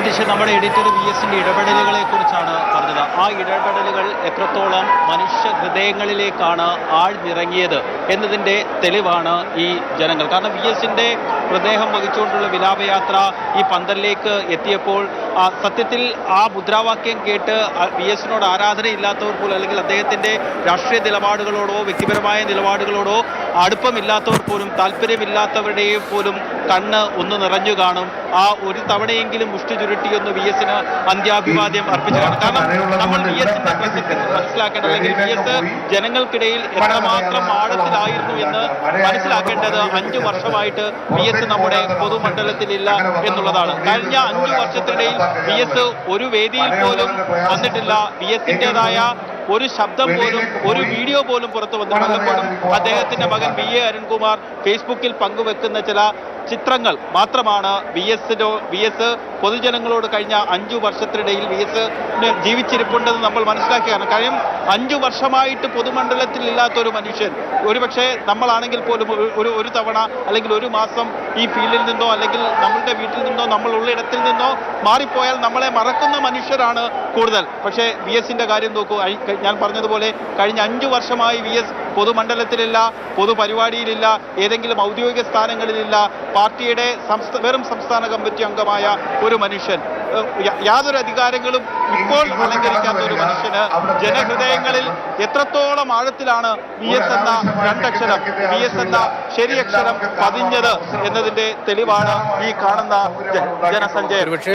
പ്രതീക്ഷ നമ്മുടെ editor V എസിന്റെ ഇടപെടലുകളെ കുറിച്ചാണ് പറഞ്ഞത്. ആ ഇടപെടലുകൾ എത്രത്തോളം മനുഷ്യ ഹൃദയങ്ങളിലേക്കാണ് ആഴ്ന്നിറങ്ങിയത് എന്നതിന്റെ തെളിവാണ് ഈ ജനങ്ങൾ. കാരണം വി എസിന്റെ മൃതദേഹം വഹിച്ചുകൊണ്ടുള്ള വിലാപയാത്ര ഈ പന്തലിലേക്ക് എത്തിയപ്പോൾ സത്യത്തിൽ ആ മുദ്രാവാക്യം കേട്ട് വി എസിനോട് ആരാധനയില്ലാത്തവർ പോലും അല്ലെങ്കിൽ അദ്ദേഹത്തിന്റെ രാഷ്ട്രീയ നിലപാടുകളോടോ വ്യക്തിപരമായ നിലപാടുകളോടോ അടുപ്പമില്ലാത്തവർ പോലും താല്പര്യമില്ലാത്തവരുടെയും പോലും കണ്ണ് ഒന്ന് നിറഞ്ഞു കാണും. ആ ഒരു തവണയെങ്കിലും മുഷ്ടി ചുരുട്ടിയൊന്ന് വി എസിന് അന്ത്യാഭിവാദ്യം അർപ്പിച്ചു കാണും കാരണം നമ്മൾ വി എസിന്റെ പ്രസക്തി മനസ്സിലാക്കേണ്ടത് അല്ലെങ്കിൽ വി എസ് ജനങ്ങൾക്കിടയിൽ എത്രമാത്രം ആഴത്തിലായിരുന്നു എന്ന് മനസ്സിലാക്കേണ്ടത് അഞ്ചു വർഷമായിട്ട് വി എസ് നമ്മുടെ പൊതുമണ്ഡലത്തിലില്ല എന്നുള്ളതാണ്. കഴിഞ്ഞ അഞ്ചു വർഷത്തിനിടയിൽ വി എസ് ഒരു വേദിയിൽ പോലും വന്നിട്ടില്ല. വി എസിന്റെതായ ഒരു ശബ്ദം പോലും ഒരു വീഡിയോ പോലും പുറത്തു വന്നു പലപ്പോഴും അദ്ദേഹത്തിന്റെ മകൻ വി എ അരുൺകുമാർ ഫേസ്ബുക്കിൽ പങ്കുവെക്കുന്ന ചില ചിത്രങ്ങൾ മാത്രമാണ് വി എസ് വി എസ് പൊതുജനങ്ങളോട് കഴിഞ്ഞ അഞ്ചു വർഷത്തിനിടയിൽ വി എസ് ജീവിച്ചിരിപ്പുണ്ടെന്ന് നമ്മൾ മനസ്സിലാക്കിയാണ്. കാര്യം അഞ്ചു വർഷമായിട്ട് പൊതുമണ്ഡലത്തിൽ ഇല്ലാത്ത ഒരു മനുഷ്യൻ ഒരുപക്ഷെ നമ്മളാണെങ്കിൽ പോലും ഒരു ഒരു തവണ അല്ലെങ്കിൽ ഒരു മാസം ഈ ഫീൽഡിൽ നിന്നോ അല്ലെങ്കിൽ നമ്മളുടെ വീട്ടിൽ നിന്നോ നമ്മൾ ഉള്ള ഇടത്തിൽ നിന്നോ മാറിപ്പോയാൽ നമ്മളെ മറക്കുന്ന മനുഷ്യരാണ് കൂടുതൽ. പക്ഷേ വി എസിന്റെ കാര്യം നോക്കൂ. ഞാൻ പറഞ്ഞതുപോലെ കഴിഞ്ഞ അഞ്ചു വർഷമായി വി എസ് പൊതുമണ്ഡലത്തിലില്ല പൊതുപരിപാടിയിലില്ല ഏതെങ്കിലും ഔദ്യോഗിക സ്ഥാനങ്ങളിലില്ല പാർട്ടിയുടെ സംസ്ഥാന വെറും സംസ്ഥാന കമ്മിറ്റി അംഗമായ ഒരു മനുഷ്യൻ. യാതൊരു അധികാരങ്ങളും ഇപ്പോൾ അലങ്കരിക്കാത്ത ഒരു മനുഷ്യന് ജനഹൃദയങ്ങളിൽ എത്രത്തോളം ആഴത്തിലാണ് വി എസ് എന്ന രണ്ടക്ഷരം വി എസ് എന്ന ശരിയക്ഷരം പതിഞ്ഞത് എന്നതിന്റെ തെളിവാണ് ഈ കാണുന്ന ജനസഞ്ചയം.